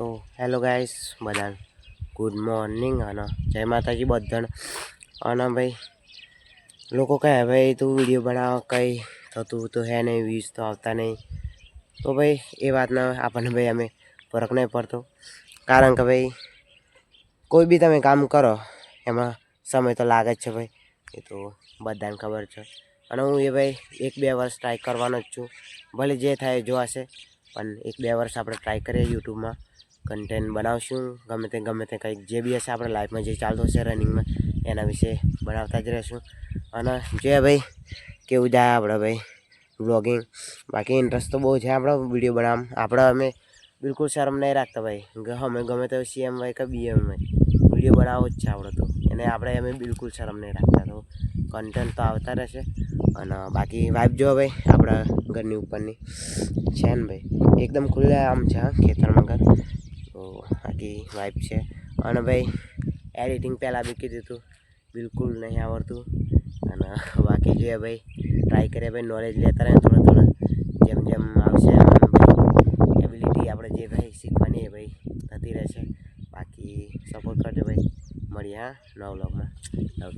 તો hello guys, બધાને good morning, અને જય માતાજી બધાને. અને ભાઈ, લોકો કહે, ભાઈ, તું વીડિયો બનાવ કંઈ? થતું તો હે નહીં વ્યૂઝ તો આવતા નહીં. તો ભાઈ, એ વાતના આપણને ભાઈ અમે ફરક નહીં પડતો. કારણ કે ભાઈ, કોઈ બી તમે કામ કરો, એમાં સમય તો લાગે જ છે ભાઈ. એ તો બધાને ખબર છે. અને હું એ ભાઈ, એક બે વર્ષ ટ્રાય કરવાનો જ છું. ભલે જે થાય જોવાશે, પણ એક બે વર્ષ આપણે ટ્રાય કરીએ યુટ્યુબમાં કન્ટેન્ટ બનાવશું. ગમે તે ગમે તે કંઈક જે બી હશે આપણે લાઈફમાં જે ચાલતું હશે રનિંગમાં એના વિશે બનાવતા જ રહીશું. અને જે ભાઈ, કેવું જાય આપણે ભાઈ વ્લોગિંગ બાકી ઇન્ટરેસ્ટ તો બહુ છે આપણો વીડિયો બનાવવામાં. આપણે અમે બિલકુલ શરમ નહીં રાખતા ભાઈ. અમે ગમે તે સીએમ હોય કે બીએમ હોય વીડિયો બનાવવો જ છે આપણો તો. એને આપણે અમે બિલકુલ શરમ નહીં રાખતા તો. કન્ટેન્ટ તો આવતા રહેશે. અને બાકી વાઇફ જો ભાઈ, આપણા ઘરની ઉપરની. છે ને ભાઈ? એકદમ ખુલ્લા આમ છે ખેતરમાં ઘર. બાકી વાઇફ છે. અને ભાઈ એડિટિંગ પહેલાં બી કીધું હતું બિલકુલ નહીં આવડતું. અને બાકી જોઈએ ભાઈ ટ્રાય કરીએ ભાઈ નોલેજ લેતા રહે થોડા થોડા. જેમ જેમ આવશે એબિલિટી આપણે જે ભાઈ શીખવાની એ ભાઈ થતી રહેશે. બાકી સપોર્ટ કરજો ભાઈ. મળીએ, હા, નવ લોકમાં લવ